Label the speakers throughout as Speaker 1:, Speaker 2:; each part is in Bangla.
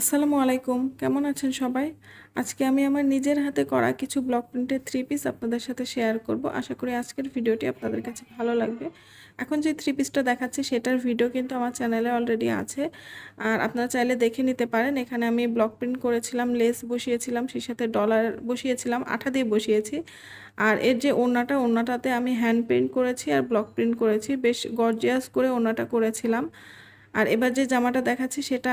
Speaker 1: আসসালামু আলাইকুম। কেমন আছেন সবাই? আজকে আমি আমার নিজের হাতে করা কিছু ব্লক প্রিন্টের থ্রি পিস আপনাদের সাথে শেয়ার করব। আশা করি আজকের ভিডিওটি আপনাদের কাছে ভালো লাগবে। এখন যে থ্রি পিসটা দেখাচ্ছি, সেটার ভিডিও কিন্তু আমার চ্যানেলে অলরেডি আছে। আর আপনারা চাইলে দেখে নিতে পারেন। এখানে আমি ব্লক প্রিন্ট করেছিলাম লেস বসিয়েছিলাম, সেই সাথে ডলার বসিয়েছিলাম, আঠা দিয়ে বসিয়েছি। আর এর যে ওড়নাটা, ওড়নাটাতে আমি হ্যান্ড প্রিন্ট করেছি আর ব্লক প্রিন্ট করেছি। বেশ গর্জিয়াস করে ওড়নাটা করেছিলাম। আর এবার যে জামাটা দেখাচ্ছি সেটা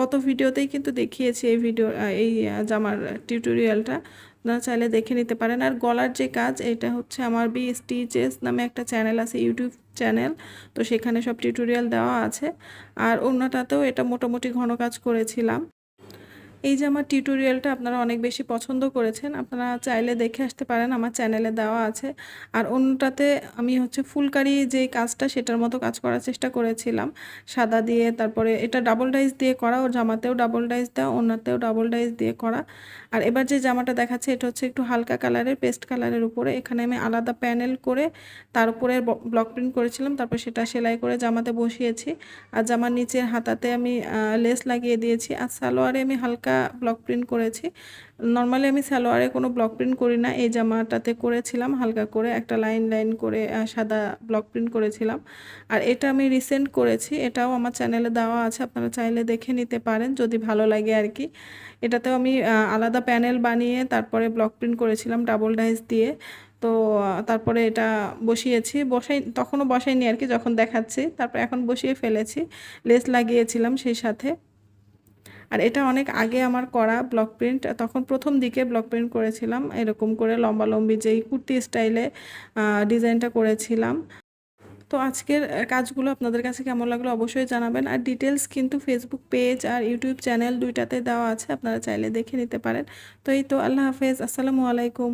Speaker 1: গত ভিডিওতেই কিন্তু দেখিয়েছি এই ভিডিও এই জামার টিউটোরিয়ালটা। আপনারা চাইলে দেখে নিতে পারেন। আর গলার যে কাজ, এটা হচ্ছে আমার বি স্টিচেস নামে একটা চ্যানেল আছে, ইউটিউব চ্যানেল। তো সেখানে সব টিউটোরিয়াল দেওয়া আছে। আর অন্যটাতেও এটা মোটামুটি ঘন কাজ করেছিলাম। এই যে আমার টিউটোরিয়ালটা আপনারা অনেক বেশি পছন্দ করেছেন, আপনারা চাইলে দেখে আসতে পারেন, আমার চ্যানেলে দেওয়া আছে। আর অন্যটাতে আমি হচ্ছে ফুলকারি যে কাজটা, সেটার মতো কাজ করার চেষ্টা করেছিলাম। সাদা দিয়ে, তারপরে এটা ডাবল ডাইস দিয়ে করা ও জামাতেও ডাবল ডাইস দেওয়া অন্যতেও ডাবল ডাইস দিয়ে করা। আর এবার যে জামাটা দেখাচ্ছে, এটা হচ্ছে একটু হালকা কালারের পেস্ট কালারের উপরে। এখানে আমি আলাদা প্যানেল করে তার উপরে ব্লক প্রিন্ট করেছিলাম, তারপর সেটা সেলাই করে জামাতে বসিয়েছি। আর জামার নিচের হাতাতে আমি লেস লাগিয়ে দিয়েছি। আর সালোয়ারে আমি হালকা ব্লক প্রিন্ট করেছি। নর্মালি আমি সালোয়ারে কোনো ব্লক প্রিন্ট করি না, এই জামাটাতে করেছিলাম হালকা করে একটা লাইন লাইন করে সাদা ব্লক প্রিন্ট করেছিলাম। আর এটা আমি রিসেন্ট করেছি, এটাও আমার চ্যানেলে দেওয়া আছে, আপনারা চাইলে দেখে নিতে পারেন যদি ভালো লাগে আর কি। এটাতেও আমি আলাদা প্যানেল বানিয়ে তারপরে ব্লক প্রিন্ট করেছিলাম ডাবল ডাইস দিয়ে। তো তারপরে এটা বসিয়েছি, বসাই, তখনও বসাইনি আর কি, যখন দেখাচ্ছি, তারপর এখন বসিয়ে ফেলেছি, লেস লাগিয়েছিলাম সেই সাথে। আর এটা অনেক আগে আমার করা ব্লক প্রিন্ট তখন প্রথম দিকে ব্লক প্রিন্ট করেছিলাম, এরকম করে লম্বা লম্বি যেই কুর্তি স্টাইলে ডিজাইনটা করেছিলাম। তো আজকের কাজগুলো আপনাদের কাছে কেমন লাগল অবশ্যই জানাবেন। আর ডিটেলস কিন্তু ফেসবুক পেজ আর ইউটিউব চ্যানেল দুইটাতে দেওয়া আছে, আপনারা চাইলে দেখে নিতে পারেন। তো এই তো, আল্লাহ হাফেজ, আসসালামু আলাইকুম।